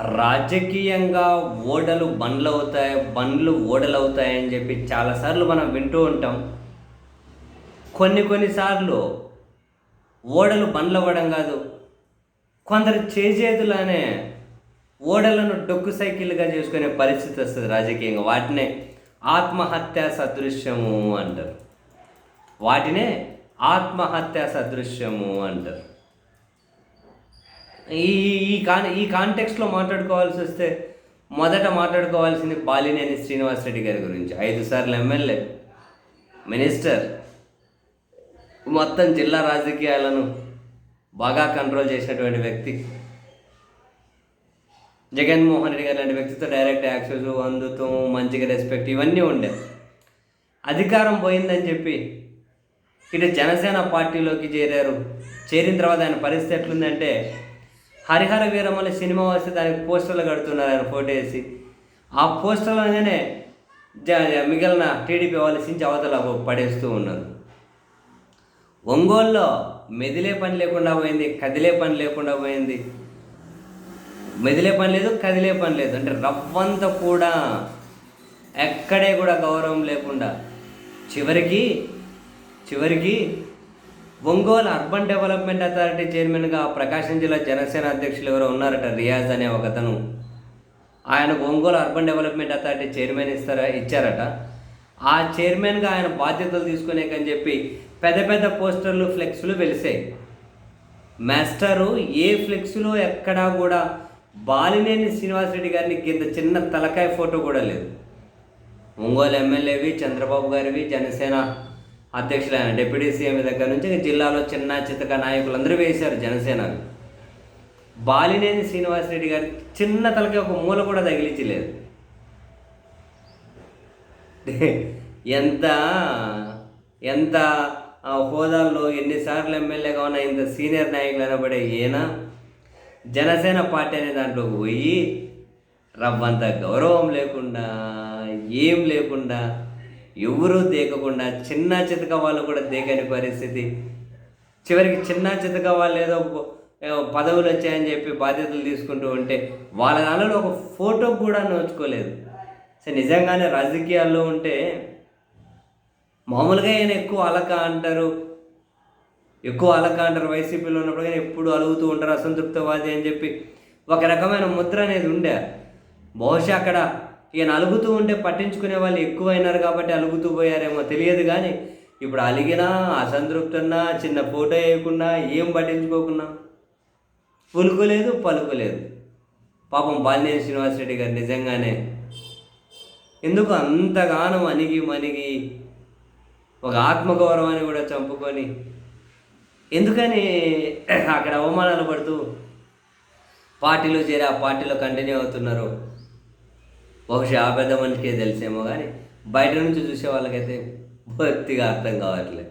రాజకీయంగా ఓడలు బండ్లు అవుతాయి బండ్లు ఓడలు అవుతాయని చెప్పి చాలాసార్లు మనం వింటూ ఉంటాం. కొన్ని కొన్నిసార్లు ఓడలు బండ్లు అవ్వడం కాదు కొందరు చేజేతులనే ఓడలను డొక్కు సైకిల్గా చేసుకునే పరిస్థితి వస్తుంది రాజకీయంగా. వాటినే ఆత్మహత్య సదృశ్యము అంటారు. వాటినే ఆత్మహత్య సదృశ్యము అంటారు. ఈ ఈ కాన్ ఈ కాంటెక్స్లో మాట్లాడుకోవాల్సి వస్తే మొదట మాట్లాడుకోవాల్సింది బాలినేని శ్రీనివాసరెడ్డి గారి గురించి. ఐదు సార్లు ఎమ్మెల్యే మినిస్టర్ మొత్తం జిల్లా రాజకీయాలను బాగా కంట్రోల్ చేసినటువంటి వ్యక్తి. జగన్మోహన్ రెడ్డి గారు లాంటి వ్యక్తితో డైరెక్ట్ యాక్సెస్ అందుతూ మంచిగా రెస్పెక్ట్ ఇవన్నీ ఉండే. అధికారం పోయిందని చెప్పి ఇటు జనసేన పార్టీలోకి చేరారు. చేరిన తర్వాత ఆయన పరిస్థితి ఎట్లుందంటే హరిహర వీరమల సినిమా వస్తే దానికి పోస్టర్లు కడుతున్నారు ఆయన ఫోటో వేసి. ఆ పోస్టర్లోనే మిగిలిన టీడీపీ వాళ్ళు సించి అవతల పడేస్తూ ఉన్నారు. ఒంగోలులో మెదిలే పని లేకుండా పోయింది కదిలే పని లేకుండా పోయింది. మెదిలే పని లేదు కదిలే పని లేదు. అంటే రవ్వంత కూడా ఎక్కడే కూడా గౌరవం లేకుండా చివరికి చివరికి ఒంగోలు అర్బన్ డెవలప్మెంట్ అథారిటీ చైర్మన్గా ప్రకాశం జిల్లా జనసేన అధ్యక్షులు ఎవరో ఉన్నారట రియాజ్ అనే ఒకతను. ఆయనకు Ongole urban development authority chairman ఇస్తారా ఇచ్చారట. ఆ చైర్మన్గా ఆయన బాధ్యతలు తీసుకునేకని చెప్పి పెద్ద పెద్ద పోస్టర్లు ఫ్లెక్స్లు వెలిసాయి. మాస్టరు ఏ ఫ్లెక్స్లో ఎక్కడా కూడా బాలినేని శ్రీనివాసరెడ్డి గారిని కింద చిన్న తలకాయ ఫోటో కూడా లేదు. ఒంగోలు ఎమ్మెల్యేవి చంద్రబాబు గారివి జనసేన అధ్యక్షులైన డిప్యూటీ సీఎం దగ్గర నుంచి జిల్లాలో చిన్న చితక నాయకులందరూ వేశారు జనసేనకు బాలినేని శ్రీనివాసరెడ్డి గారి చిన్న తలకి ఒక మూల కూడా తగిలించలేదు. ఎంత ఎంత హోదాల్లో ఎన్నిసార్లు ఎమ్మెల్యేగా ఉన్న ఇంత సీనియర్ నాయకులు అనబడే ఈయన జనసేన పార్టీ అనే దాంట్లోకి పోయి రవ్వంత గౌరవం లేకుండా ఏం లేకుండా ఎవరూ దేకకుండా చిన్న చితక వాళ్ళు కూడా దేకని పరిస్థితి. చివరికి చిన్న చితక వాళ్ళు ఏదో పదవులు వచ్చాయని చెప్పి బాధ్యతలు తీసుకుంటూ ఉంటే వాళ్ళ దానిలో ఒక ఫోటో కూడా నోచుకోలేదు. సో నిజంగానే రాజకీయాల్లో ఉంటే మామూలుగా ఆయన ఎక్కువ అలక అంటారు. ఎక్కువ అలక అంటారు వైసీపీలో ఉన్నప్పుడు కానీ ఎప్పుడు అలుగుతూ ఉంటారు అసంతృప్తవాది అని చెప్పి ఒక రకమైన ముద్ర అనేది ఉండే. బహుశా అక్కడ ఈయన అలుగుతూ ఉంటే పట్టించుకునే వాళ్ళు ఎక్కువైనారు కాబట్టి అలుగుతూ పోయారేమో తెలియదు కానీ ఇప్పుడు అలిగినా అసంతృప్తున్నా చిన్న ఫోటో వేయకుండా ఏం పట్టించుకోకున్నా? పులుకోలేదు పలుకులేదు. పాపం బాలినేని శ్రీనివాసరెడ్డి గారు నిజంగానే ఎందుకు అంతగానం అణిగి మణిగి ఒక ఆత్మగౌరవాన్ని కూడా చంపుకొని ఎందుకని అక్కడ అవమానాలు పడుతూ పార్టీలో చేరి ఆ పార్టీలో కంటిన్యూ అవుతున్నారు? బహుశా ఆ పెద్ద మనిషికే తెలిసేమో కానీ బయట నుంచి చూసే వాళ్ళకైతే భక్తిగా అర్థం కావట్లేదు.